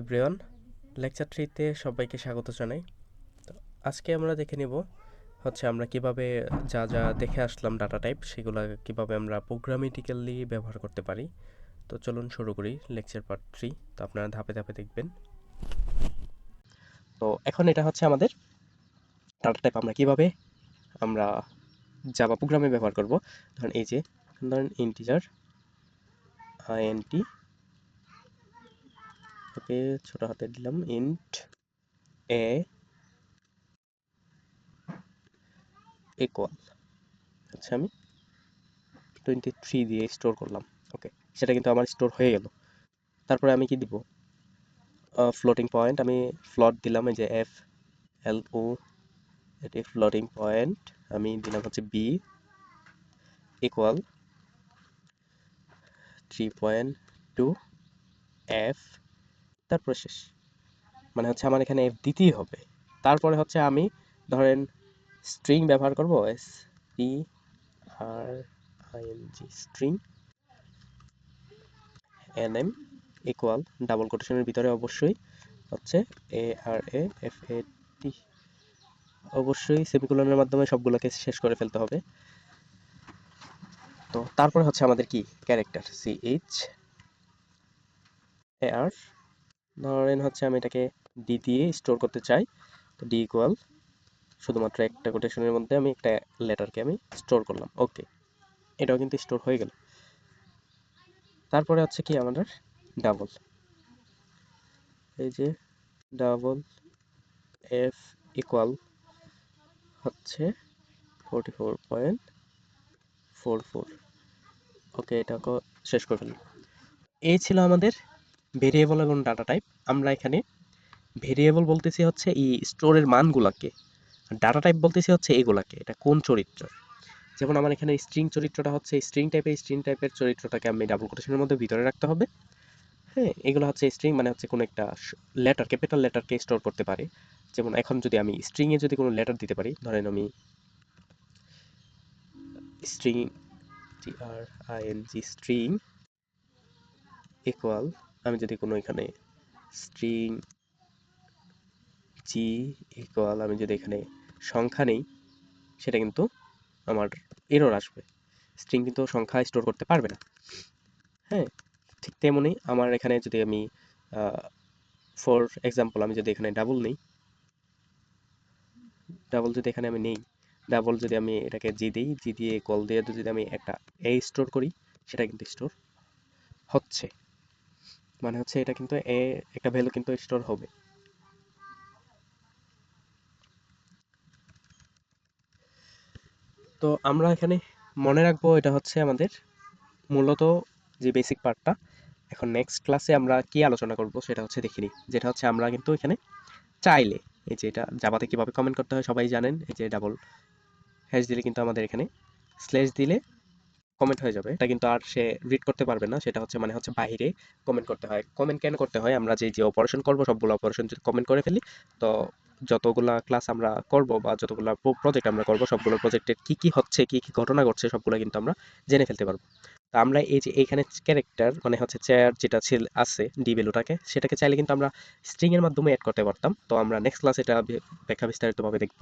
Everyone, lecture থ্রিতে সবাইকে স্বাগত জানাই। তো আজকে আমরা দেখে নিব হচ্ছে আমরা কীভাবে যা যা দেখে আসলাম ডাটা টাইপ সেগুলো কীভাবে আমরা প্রোগ্রামেটিক্যালি ব্যবহার করতে পারি। তো চলুন শুরু করি লেকচার পার্ট থ্রি, তো আপনারা ধাপে ধাপে দেখবেন। তো এখন এটা হচ্ছে আমাদের ডাটা টাইপ আমরা কীভাবে আমরা জাভা প্রোগ্রামে ব্যবহার করব। ধরেন এই যে, ধরেন ইন্টিজার আইএনটি ওকে ছোট হাতে দিলাম ইন্ট এ ইকুয়াল আচ্ছা আমি টোয়েন্টি থ্রি দিয়ে স্টোর করলাম। ওকে সেটা কিন্তু আমার স্টোর হয়ে গেল। তারপরে আমি কি দিব? ফ্লোটিং পয়েন্ট আমি ফ্লট দিলাম এই যে এফ এল ও এটি ফ্লোটিং পয়েন্ট আমি দিলাম হচ্ছে B equal three point two F তারপরে শেষ মানে হচ্ছে আমার এখানে এফ দিতেই হবে। তারপরে হচ্ছে আমি ধরেন স্ট্রিং ব্যবহার করব S T R I N G string N M equal double কোটেশনের ভিতরে অবশ্যই হচ্ছে এ আর এ এফ এ টি অবশ্যই সেমিকোলনের মাধ্যমে সবগুলোকে শেষ করে ফেলতে হবে। তো তারপরে হচ্ছে আমাদের কি? Character C H A R ধরেন হচ্ছে আমি এটাকে ডি দিয়ে স্টোর করতে চাই, তো ডি ইকুয়াল শুধুমাত্র একটা কোটেশনের মধ্যে আমি একটা লেটারকে আমি স্টোর করলাম ওকে এটাও কিন্তু স্টোর হয়ে গেল। তারপরে হচ্ছে কি আমাদের ডাবল এই যে ডাবল এফ ইকুয়াল হচ্ছে forty four point four four okay এটাকে শেষ করে ফেলি এই ছিল আমাদের ভেরিয়েবল এবং ডাটা টাইপ আমরা এখানে ভেরিয়েবল বলতেছি হচ্ছে এই স্টোরের মানগুলাকে ডাটা টাইপ বলতেছি হচ্ছে এগুলাকে, এটা কোন চরিত্র? যেমন আমার এখানে স্ট্রিং চরিত্রটা হচ্ছে স্ট্রিং টাইপের স্ট্রিং টাইপের চরিত্রটাকে আমি ডাবল কোটেশনের মধ্যে ভিতরে রাখতে হবে। হ্যাঁ এগুলো হচ্ছে স্ট্রিং মানে হচ্ছে কোনো একটা লেটার ক্যাপিটাল লেটারকে স্টোর করতে পারে। যেমন এখন যদি আমি স্ট্রিংয়ে যদি কোনো লেটার দিতে পারি, ধরেন আমি string T R I N G string equal আমি যদি কোনো এখানে স্ট্রিং জি ইকুয়াল আমি যদি এখানে সংখ্যা নেই, সেটা কিন্তু আমার এরর আসবে। স্ট্রিং কিন্তু সংখ্যা স্টোর করতে পারবে না। হ্যাঁ ঠিক তেমনই আমার এখানে যদি আমি ফর এক্সাম্পল আমি যদি এখানে ডাবল নেই ডাবল যদি এখানে আমি নেই ডাবল যদি আমি এটাকে জি দিই জি দিয়ে কল দিয়ে যদি আমি একটা এ স্টোর করি, সেটা কিন্তু স্টোর হচ্ছে। মানে হচ্ছে এটা কিন্তু এ, একটা ভ্যালু কিন্তু স্টোর হবে। তো আমরা এখানে মনে রাখব এটা হচ্ছে আমাদের মূলত যে বেসিক পার্টটা এখন নেক্সট ক্লাসে আমরা কি আলোচনা করব সেটা হচ্ছে দেখিনি যেটা হচ্ছে আমরা কিন্তু এখানে চাইলে, এই যে এটা জাভাতে কীভাবে কমেন্ট করতে হয় সবাই জানেন, এই যে ডাবল হ্যাশ দিলে কিন্তু আমাদের এখানে স্ল্যাশ দিলে কমেন্ট হয়ে যাবে। এটা কিন্তু আর সে রিড করতে পারবে না, সেটা হচ্ছে মানে হচ্ছে বাইরে কমেন্ট করতে হয়। কমেন্ট কেন করতে হয়? আমরা যে যে অপারেশন করব, সবগুলো অপারেশন যদি কমেন্ট করে ফেলি, তো যতগুলা ক্লাস আমরা করব বা যতগুলা প্রজেক্ট আমরা করব, সবগুলো প্রজেক্টের কি কি হচ্ছে, কি কি ঘটনা ঘটছে, সবগুলো কিন্তু আমরা জেনে ফেলতে পারব। তো আমরা এই যে, এইখানে ক্যারেক্টার মানে হচ্ছে চেয়ার যেটা ছিল, আছে ডি ভ্যালুটাকে সেটাকে চাইলে কিন্তু আমরা স্ট্রিং এর মাধ্যমে অ্যাড করতে পারতাম। তো আমরা নেক্সট ক্লাস এটা ব্যাখ্যা বিস্তারিতভাবে দেখব।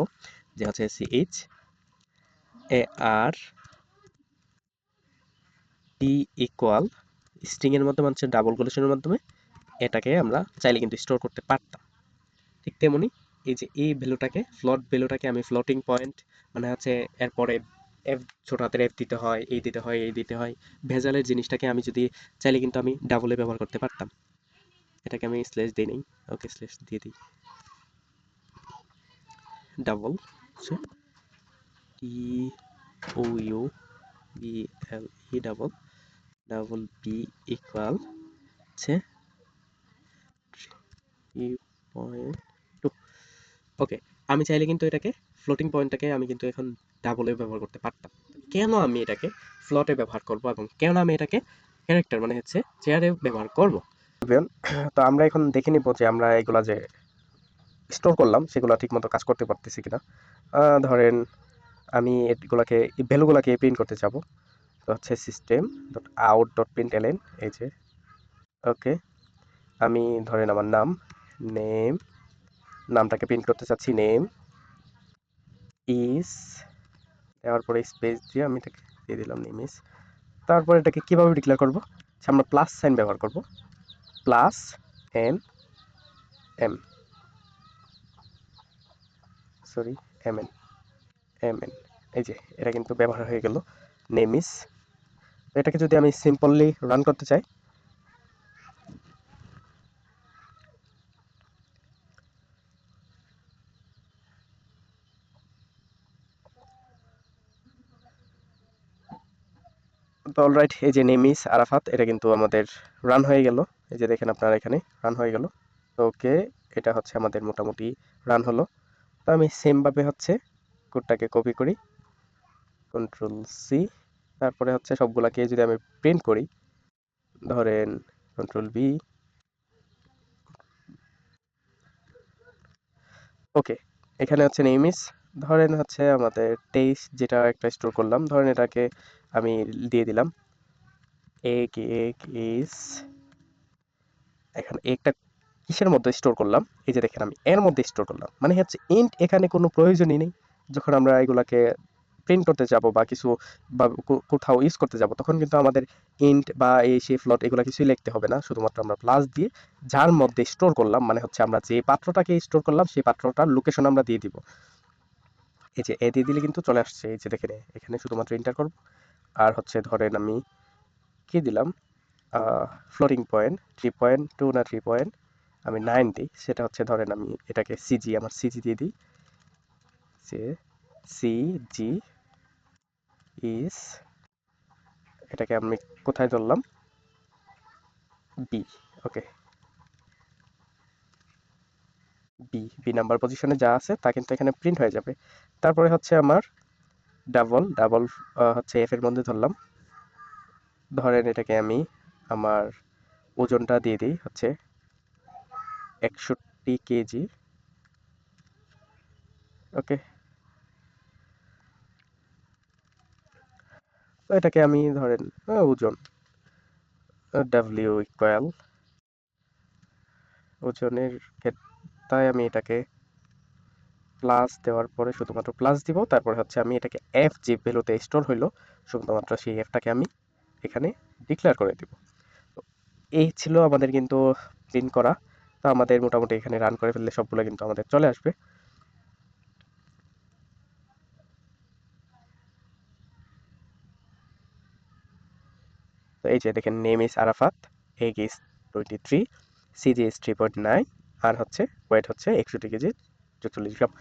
যে হচ্ছে C H A R T equal string এর মাধ্যমে হচ্ছে ডাবল কোলেশনের মাধ্যমে, এটাকে আমরা চাইলে কিন্তু স্টোর করতে পারতাম। ঠিক তেমনি এই যে এই ভ্যালুটাকে ফ্লট ভ্যালুটাকে আমি ফ্লোটিং পয়েন্ট মানে হচ্ছে এরপরে এফ ছোট হাতের এফ দিতে হয় এই দিতে হয় এই দিতে হয়, ভেজালের জিনিসটাকে আমি যদি চাইলে কিন্তু আমি ডাবলে ব্যবহার করতে পারতাম। এটাকে আমি স্ল্যাশ দিই নেই, ওকে স্ল্যাশ দিয়ে দিই। Double T O U B L E double double B equal হচ্ছে থ্রি ওকে আমি চাইলে কিন্তু এটাকে ফ্লোটিং পয়েন্টটাকে আমি কিন্তু এখন ডাবলে ব্যবহার করতে পারতাম। কেন আমি এটাকে ফ্লটে ব্যবহার করব এবং কেন আমি এটাকে ক্যারেক্টার মানে হচ্ছে চেয়ারে ব্যবহার করব? তো আমরা এখন দেখে নিব যে আমরা এগুলা যে স্টোর করলাম, সেগুলো ঠিকমতো কাজ করতে পারতেছি কিনা। ধরেন আমি এগুলাকে ভ্যালুগুলোকে প্রিন্ট করতে যাব। হচ্ছে system dot out dot print L N এই যে। ওকে আমি ধরেন আমার নাম নেম নামটাকে প্রিন্ট করতে চাচ্ছি নেম ইস দেওয়ার পরে স্পেস দিয়ে আমি এটাকে দিয়ে দিলাম নেম ইস তারপর এটাকে কীভাবে ডিক্লেয়ার করব? আচ্ছা, আমরা প্লাস সাইন ব্যবহার করব। Plus N M sorry M N M N এই যে এটা কিন্তু ব্যবহার হয়ে গেল। নেম ইস এটাকে যদি আমি সিম্পলি রান করতে চাই। অলরাইট এই যে নেমিস আরাফাত, এটা কিন্তু আমাদের রান হয়ে গেল। এই যে দেখেন আপনারা এখানে রান হয়ে গেল। তো ওকে, এটা হচ্ছে আমাদের মোটামুটি রান হলো। তো আমি সেমভাবে হচ্ছে কোডটাকে কপি করি। কন্ট্রোল সি তারপরে হচ্ছে সবগুলাকে যদি আমি প্রিন্ট করি, ধরেন কন্ট্রোল বি ওকে এখানে হচ্ছে নেমিস ধরেন হচ্ছে আমাদের তেইশ যেটা একটা স্টোর করলাম, ধরেন এটাকে আমি দিয়ে দিলাম এক এক ইস এখানে একটা কিসের মধ্যে স্টোর করলাম? এই যে দেখেন আমি এর মধ্যে স্টোর করলাম মানে হচ্ছে ইন্ট এখানে কোনো প্রয়োজনই নেই, যখন আমরা এগুলাকে প্রিন্ট করতে যাব বা কিছু বা কোথাও ইউজ করতে যাব, তখন কিন্তু আমাদের ইন্ট বা এই সেই ফ্লট এগুলো কিছুই লিখতে হবে না। শুধুমাত্র আমরা প্লাস দিয়ে যার মধ্যে স্টোর করলাম মানে হচ্ছে আমরা যে পাত্রটাকে স্টোর করলাম, সেই পাত্রটার লোকেশন আমরা দিয়ে দিব। এই যে এ দিয়ে দিলে কিন্তু চলে আসছে। এই যে দেখেন, এখানে শুধুমাত্র ইন্টার করব। আর হচ্ছে ধরেন আমি কি দিলাম? Floating point three point two না থ্রি পয়েন্ট আমি নাইন দিই। সেটা হচ্ছে ধরেন আমি এটাকে সিজি আমার সিজি দিয়ে দিই। যে সি জি ইস এটাকে আমি কোথায় ধরলাম? B okay B B number পজিশনে যা আছে তা কিন্তু এখানে প্রিন্ট হয়ে যাবে। তারপরে হচ্ছে আমার ডাবল ডাবল হচ্ছে এফ এর মধ্যে ধরলাম। ধরেন এটাকে আমি আমার ওজনটা দিয়ে দিই হচ্ছে একষট্টি কেজি। ওকে তো এটাকে আমি ধরেন ওজন ডাব্লিউ ইকুয়াল ওজনের ক্ষেত্রে আমি এটাকে প্লাস দেওয়ার পরে শুধুমাত্র প্লাস দিব, তারপরে হচ্ছে আমি এটাকে এফ যে ভ্যালুতে স্টোর হইল, শুধুমাত্র সেই এফটাকে আমি এখানে ডিক্লেয়ার করে দিব। এই ছিল আমাদের কিন্তু প্রিন্ট করা। তো আমাদের মোটামুটি এখানে রান করে ফেললে সবগুলো কিন্তু আমাদের চলে আসবে। তো এই যে দেখেন name is Arafat age is twenty three CG is three point nine আর হচ্ছে ওয়েট হচ্ছে একষট্টি কেজি, চল্লিশ গ্রাম।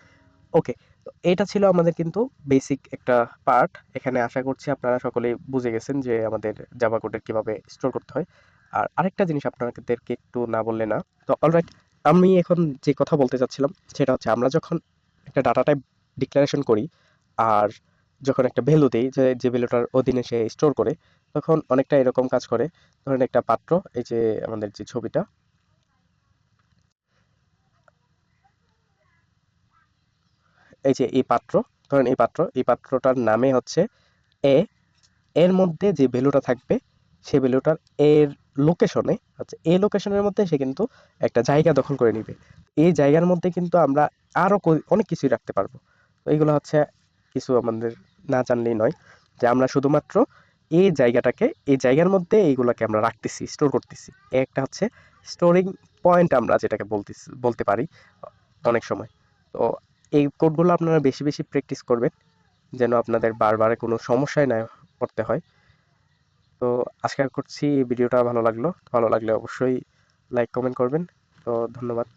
ওকে তো এটা ছিল আমাদের কিন্তু বেসিক একটা পার্ট এখানে আশা করছি আপনারা সকলেই বুঝে গেছেন যে আমাদের জাভা কোডের কীভাবে স্টোর করতে হয়। আর আরেকটা জিনিস আপনাদেরকে একটু না বললে না। তো অলরাইট আমি এখন যে কথা বলতে চাচ্ছিলাম, সেটা হচ্ছে আমরা যখন একটা ডাটা টাইপ ডিক্লারেশন করি, আর যখন একটা ভ্যালু দিই, যে যে ভ্যালুটার অধীনে সে স্টোর করে তখন অনেকটা এরকম কাজ করে। ধরেন একটা পাত্র, এই যে আমাদের যে ছবিটা। এই যে এই পাত্র, ধরেন এই পাত্র, এই পাত্রটার নামে হচ্ছে এ। এর মধ্যে যে ভ্যালুটা থাকবে সেই ভ্যালুটার এর লোকেশনে আচ্ছা এই লোকেশনের মধ্যে সে কিন্তু একটা জায়গা দখল করে নিবে। এই জায়গার মধ্যে কিন্তু আমরা আরও অনেক কিছুই রাখতে পারব। এইগুলো হচ্ছে কিছু আমাদের না জানলেই নয় যে আমরা শুধুমাত্র এই জায়গাটাকে, এই জায়গার মধ্যে এইগুলোকে আমরা রাখতেছি স্টোর করতেছি। একটা হচ্ছে স্টোরিং পয়েন্ট আমরা যেটাকে বলতেছি, বলতে পারি অনেক সময়। তো এই কোডগুলো আপনারা বেশি বেশি প্র্যাকটিস করবেন, যেন আপনাদের বারবার কোনো সমস্যায় না পড়তে হয়। তো আশা করছি ভিডিওটা ভালো লাগল। ভালো লাগলে অবশ্যই লাইক কমেন্ট করবেন। তো ধন্যবাদ।